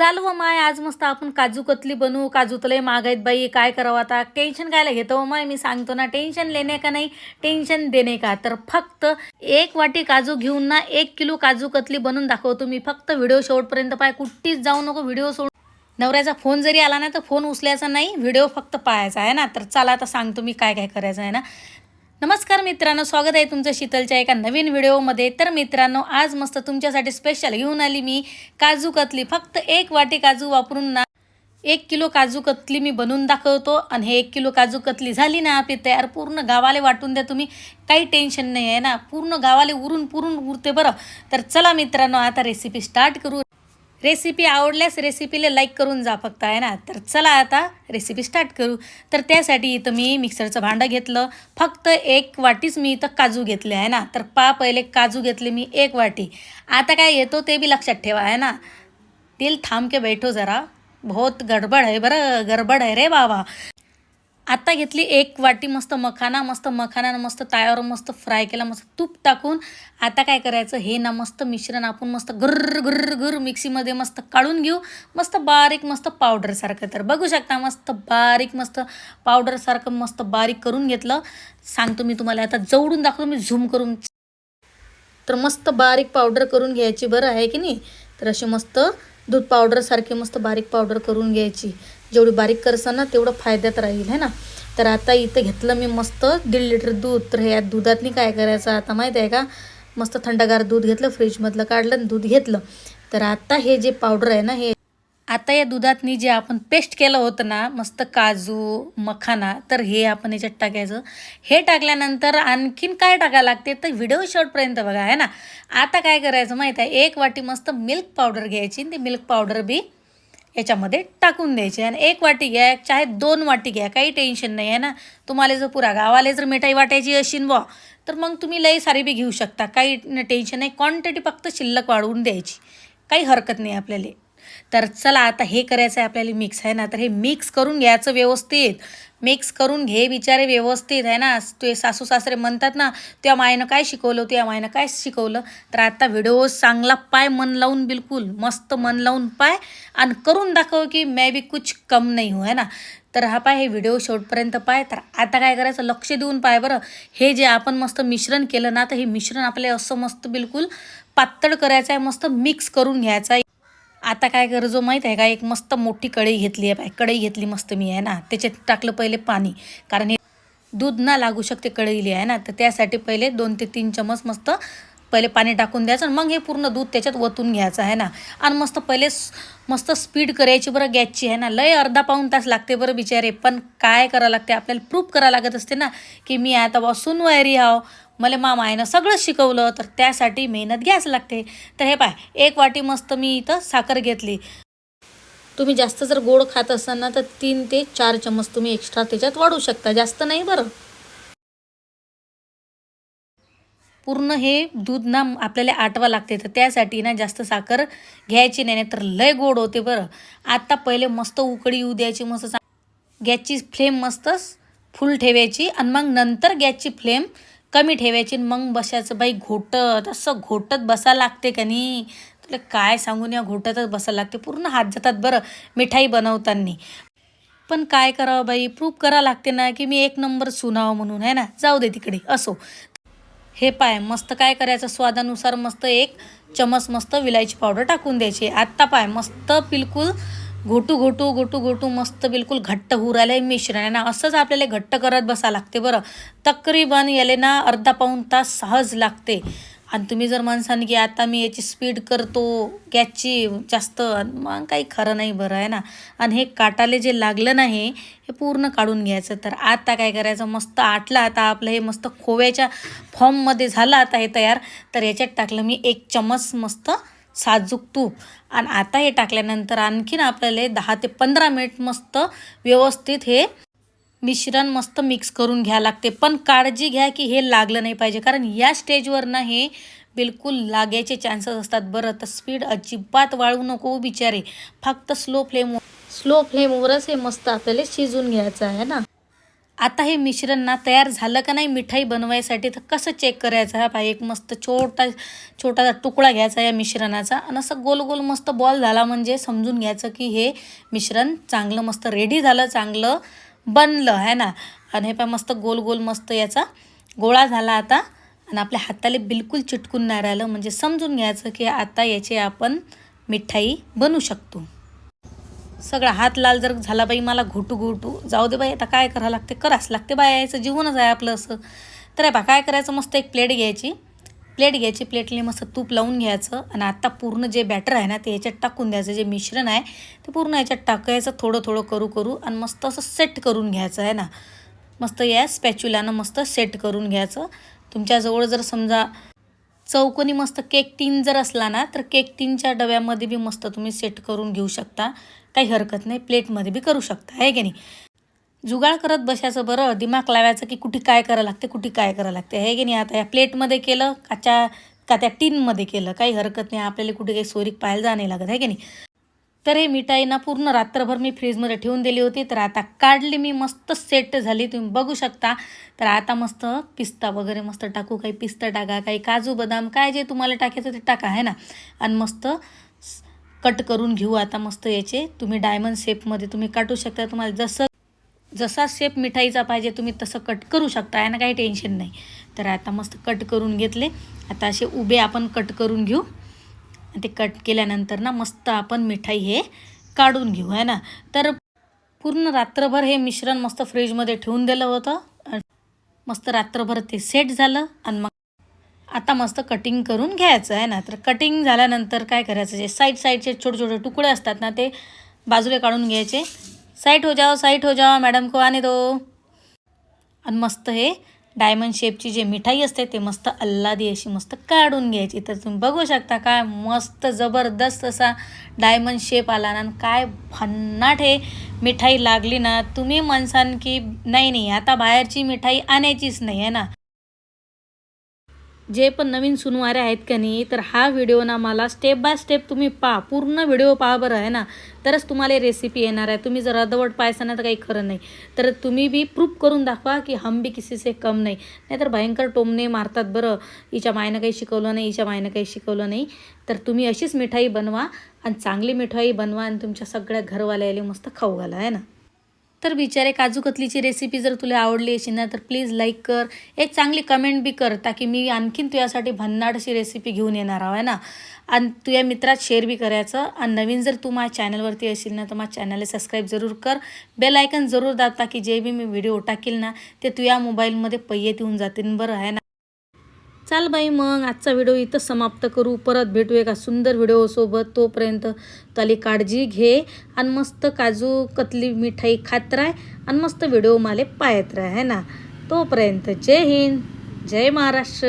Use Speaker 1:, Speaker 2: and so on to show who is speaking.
Speaker 1: चाल व माय आज मस्त आपण काजू कतली बनवू. काजू तलय मागायत बाई काय करावं आता? टेन्शन कायला घेतो व माय मी सांगतो ना टेन्शन लेणे का नाही टेन्शन देणे का? तर फक्त एक वाटी काजू घेऊन ना एक किलो काजू कतली बनवून दाखवतो मी. फक्त व्हिडिओ शेवटपर्यंत पाय कुठेच जाऊ नको व्हिडिओ सोड नवऱ्याचा फोन जरी आला ना तर फोन उचलायचा नाही व्हिडिओ फक्त पाहायचा आहे ना? तर चला आता सांगतो मी काय काय करायचं आहे ना? नमस्कार मित्रांनो स्वागत आहे तुमचं शीतलच्या एका नवीन व्हिडिओमध्ये. तर मित्रांनो आज मस्त तुमच्यासाठी स्पेशल घेऊन आली मी काजू कतली. फक्त एक वाटी काजू वापरून ना एक किलो काजू कतली मी बनवून दाखवतो आणि हे एक किलो काजू कतली झाली ना आपली तयार पूर्ण गावाला वाटून द्या तुम्ही. काही टेन्शन नाही आहे ना पूर्ण गावाला उरून पुरून उरते बरं. तर चला मित्रांनो आता रेसिपी स्टार्ट करू. रेसिपी आवडल्यास रेसिपीला लाईक करून जा फक्त आहे ना? तर चला आता रेसिपी स्टार्ट करू. तर त्यासाठी इथं मी मिक्सरचं भांडं घेतलं. फक्त एक वाटीच मी इथं काजू घेतले आहे ना? तर पा पहिले काजू घेतले मी एक वाटी. आता काय येतो ते बी लक्षात ठेवा आहे ना? तेल थांब के बैठो जरा. बहुत गडबड आहे बरं गडबड आहे रे बाबा. आता घेतली एक वाटी मस्त मखाना मस्त मखाना मस्त तायावर मस्त फ्राय केला मस्त तूप टाकून. आता काय करायचं? हे ना मस्त मिश्रण आपण मस्त गुर्र गुर्र गुर्र मिक्सीमध्ये मस्त काढून घेऊ. मस्त बारीक मस्त पावडरसारखं तर. बघू शकता मस्त बारीक मस्त पावडरसारखं मस्त बारीक करून घेतलं. सांगतो मी तुम्हाला आता जवळून दाखवतो मी झूम करून. तर मस्त बारीक पावडर करून घ्यायची बरं आहे की नाही? तर अशी मस्त दूध पावडरसारखी मस्त बारीक पावडर करून घ्यायची. जेवढी बारीक करसान ना तेवढं फायद्यात राहील है ना? तर आता इथं घेतलं मी मस्त दीड लिटर दूध. तर ह्या दुधातनी काय करायचं आता माहीत आहे का? मस्त थंडगार दूध घेतलं फ्रीजमधलं काढलं आणि दूध घेतलं. तर आता हे जे पावडर आहे ना हे आता या दुधातनी जे आपण पेस्ट केलं होतं ना मस्त काजू मखाना तर हे आपण याच्यात टाकायचं. हे टाकल्यानंतर आणखीन काय टाकायला लागते तर व्हिडिओ शॉर्टपर्यंत बघा आहे ना? आता काय करायचं माहीत आहे? एक वाटी मस्त मिल्क पावडर घ्यायची ते मिल्क पावडर बी याच्यामध्ये टाकून द्यायचे. आणि एक वाटी घ्या चाहे दोन वाटी घ्या. काही टेन्शन नाही आहे ना. तुम्हाला जर पुरा गावाला जर मिठाई वाटायची असेल बॉ तर मग तुम्ही लई सारी बी घेऊ शकता. काही टेन्शन नाही. क्वांटिटी फक्त शिल्लक वाढवून द्यायची. काही हरकत नाही आपल्याला. तर चला आता हे करायचं आहे आपल्याला मिक्स आहे ना? तर हे मिक्स करून घ्यायचं व्यवस्थित. मिक्स करून घे बिचारे व्यवस्थित आहे ना? ते सासू सासरे म्हणतात ना त्या मायनं काय शिकवलं? त्या मायनं काय शिकवलं? तर आता व्हिडिओ चांगला पाय मन लावून बिलकुल मस्त मन लावून पाय आणि करून दाखव की मे बी कुछ कम नाही हो है ना? तर हा पाय हे व्हिडिओ शेवटपर्यंत पाय. तर आता काय करायचं? लक्ष देऊन पाय बरं. हे जे आपण मस्त मिश्रण केलं ना तर हे मिश्रण आपल्याला असं मस्त बिलकुल पातळ करायचं आहे मस्त मिक्स करून घ्यायचं आहे आता काय करायचो माहीत आहे का? एक मस्त मोठी कढई घेतली आहे बाय कढई घेतली मस्त मी आहे ना? त्याच्यात टाकलं पहिले पाणी. कारण हे दूध ना लागू शकते कढईली आहे ना? तर त्यासाठी पहिले दोन ते तीन चमच मस्त पहिले पाणी टाकून द्यायचं आणि मग हे पूर्ण दूध त्याच्यात वतून घ्यायचं आहे ना? आणि मस्त पहिले मस्त स्पीड करायची बरं गॅसची आहे ना? लय अर्धा पाऊन तास लागते बरं बिचारे. पण काय करावं लागते? आपल्याला प्रूफ करावं लागत असते ना की मी आता बसून वायरी हाव मला मामा आईनं सगळं शिकवलं तर त्यासाठी मेहनत घ्यायच लागते. तर हे पाय एक वाटी मस्त मी इथं साखर घेतली. तुम्ही जास्त जर गोड खात असाल ना तर तीन ते चार चमच तुम्ही एक्स्ट्रा त्याच्यात वाढू शकता. जास्त नाही बरं. पूर्ण हे दूध ना आपल्याला आटवा लागते तर त्यासाठी ना जास्त साखर घ्यायची नाही तर लय गोड होते बरं. आता पहिले मस्त उकडी येऊ द्यायची मस्त गॅसची फ्लेम मस्त फुल ठेवायची आणि मग नंतर गॅसची फ्लेम कमी ठेवायची आणि मग बसायचं. बाई घोटत असं घोटत बसा लागते का नाही तुला काय सांगून या घोटतच बसायला लागते? पूर्ण हात जातात बरं मिठाई बनवताना. पण काय करावं बाई? प्रूफ करा लागते ना की मी एक नंबर सुनावं म्हणून आहे ना? जाऊ दे तिकडे असो. हे पाय मस्त काय करायचं? स्वादानुसार मस्त एक चमच मस्त विलायची पावडर टाकून द्यायची. आत्ता पाय मस्त बिलकुल घोटू घोटू घोटू घोटू मस्त बिलकुल घट्ट होऊ राहिलं मिश्रण आहे ना. असंच आपल्याला घट्ट करत बसा लागते बरं. तकरीबन याले ना अर्धा पाऊण तास सहज लागते. आणि तुम्ही जर म्हणसान की आता मी याची स्पीड करतो गॅसची जास्त मग काही खरं नाही बरं आहे ना. आणि हे काटाले जे लागलं नाही हे पूर्ण काढून घ्यायचं. तर आता काय करायचं मस्त आटलं आता आपलं हे मस्त खोव्याच्या फॉर्ममध्ये झालं आता हे तयार. तर याच्यात टाकलं मी एक चमच मस्त साजूक तूप. आणि आता हे टाकल्यानंतर आणखीन आपल्याला दहा ते पंधरा मिनिट मस्त व्यवस्थित हे मिश्रण मस्त मिक्स करून घ्या लागते. पण काळजी घ्या की हे लागलं नाही पाहिजे. कारण या स्टेजवर ना हे बिलकुल लागायचे चान्सेस असतात बरं. तर स्पीड अजिबात वाळू नको हो बिचारे. फक्त स्लो फ्लेम स्लो फ्लेमवरच हे मस्त आपल्याला शिजून घ्यायचं आहे ना. आता हे मिश्रण ना तयार झालं का नाही मिठाई बनवायसाठी तर कसं चेक करायचं? हा पाय एक मस्त छोटा छोटासा तुकडा घ्यायचा या मिश्रणाचा आणि असं गोल गोल मस्त बॉल झाला म्हणजे समजून घ्यायचं की हे मिश्रण चांगलं मस्त रेडी झालं चांगलं बनलं आहे ना? आणि हे पाय मस्त गोल गोल मस्त याचा गोळा झाला आता आणि आपल्या हाताला बिलकुल चिटकून नाही राहिलं. म्हणजे समजून घ्यायचं की आता याची आपण मिठाई बनवू शकतो. सगळा हात लाल जर झाला बाई मला घोटू घोटू. जाऊ दे बाई आता काय करावं लागते? करावंच लागते बाय यायचं जीवनच आहे आपलं असं. तर आहे बा काय करायचं? मस्त एक प्लेट घ्यायची. प्लेट घ्यायची प्लेटने मस्त तूप लावून घ्यायचं आणि आत्ता पूर्ण जे बॅटर आहे ना ते याच्यात टाकून द्यायचं. जे मिश्रण आहे ते पूर्ण याच्यात टाकायचं थोडं थोडं करू करू आणि मस्त असं सेट करून घ्यायचं आहे ना? मस्त या स्पॅच्युलानं मस्त सेट करून घ्यायचं. तुमच्याजवळ जर समजा चौकोनी मस्त केक टीन जर असला ना तर केक टीनच्या डब्यामध्ये बी मस्त तुम्ही सेट करून घेऊ शकता. काही हरकत नाही प्लेटमध्ये बी करू शकता आहे की नाही? जुगाड करत बसायचं बरं दिमाग लावायचं की कुठे काय करावं लागते कुठे काय करावं लागते आहे की नाही? आता या प्लेटमध्ये केलं काच्या का त्या टीनमध्ये केलं काही हरकत नाही आपल्याला कुठे काही सोरीक पाहायला जा नाही लागत आहे की नाही? तर हे मिठाई ना पूर्ण रात्रभर मी फ्रीजमध्ये ठेवून दिली होती. तर आता काढली मी मस्त सेट झाली. तुम्ही बघू शकता. तर आता मस्त पिस्ता वगैरे मस्त टाकू. काही पिस्ता टाका काही काजू बदाम काय जे तुम्हाला टाकायचं ते टाका आहे ना? आणि मस्त कट करून घेऊ आता मस्त याचे. तुम्ही डायमंड शेपमध्ये तुम्ही काटू शकता. तुम्हाला जसं जसा शेप मिठाईचा पाहिजे तुम्ही तसं कट करू शकता. आहे ना काही टेन्शन नाही. तर आता मस्त कट करून घेतले. आता असे उभे आपण कट करून घेऊ. ते कट केल्यानंतर ना मस्त आपण मिठाई हे काढून घेऊ आहे ना? तर पूर्ण रात्रभर हे मिश्रण मस्त फ्रीजमध्ये ठेवून दिलं होतं. मस्त रात्रभर ते सेट झालं आणि मग आता मस्त कटिंग करून घ्यायचं आहे ना? तर कटिंग झाल्यानंतर काय करायचं? जे साईड साईडचे छोटे छोटे तुकडे असतात ना ते बाजूला काढून घ्यायचे. साईट हो जाओ साईट हो जाओ मॅडम को आणि दो. आणि मस्त हे डायमंड शेपची जे मिठाई असते ते मस्त अल्लादी अशी मस्त काढून घ्यायची. तर तुम्ही बघू शकता काय मस्त जबरदस्त असा डायमंड शेप आला ना आणि काय भन्नाट हे मिठाई लागली ना तुम्ही म्हणसान की नाही नाही आता बाहेरची मिठाई आणायचीच नाही आहे ना? जे पण नवीन सुनवारे आहेत का नाही तर हा व्हिडिओ ना मला स्टेप बाय स्टेप तुम्ही पहा. पूर्ण व्हिडिओ पहा बरं आहे ना? तरच तुम्हाला रेसिपी येणार आहे. तुम्ही जर अर्धवट पाहायचं ना तर काही खरं नाही. तर तुम्ही बी प्रूफ करून दाखवा की हम बी किसी से कम नाही. नाहीतर भयंकर टोमणे मारतात बरं. हिच्या मायनं काही शिकवलं नाही हिच्या मायनं काही शिकवलं नाही. तर तुम्ही अशीच मिठाई बनवा आणि चांगली मिठाई बनवा आणि तुमच्या सगळ्या घरवाल्याला मस्त खाऊ घाला आहे ना? तर बिचारे काजू कतलीची रेसिपी जर तुला आवडली असेल ना तर प्लीज लाईक कर. एक चांगली कमेंट बी कर ताकी मी आणखीन तुझ्यासाठी भन्नाट अशी रेसिपी घेऊन येणार आहे ना? आणि तुझ्या मित्रात शेअर बी करायचं. आणि नवीन जर तू माझ्या चॅनलवरती असेल ना तर माझ्या चॅनलला सबस्क्राईब जरूर कर. बेल आयकन जरूर दाब ताकी जे बी मी व्हिडिओ टाकील ना ते तुझ्या मोबाईलमध्ये पय्यत येऊन जातील बरं आहे ना? चाल बाई मग आजचा व्हिडिओ इथं समाप्त करू. परत भेटू एका सुंदर व्हिडिओसोबत तोपर्यंत ताली काळजी घे आणि मस्त काजू कतली मिठाई खात राह आणि मस्त व्हिडिओ माले पाहत राह है ना? तोपर्यंत जय हिंद. जय महाराष्ट्र.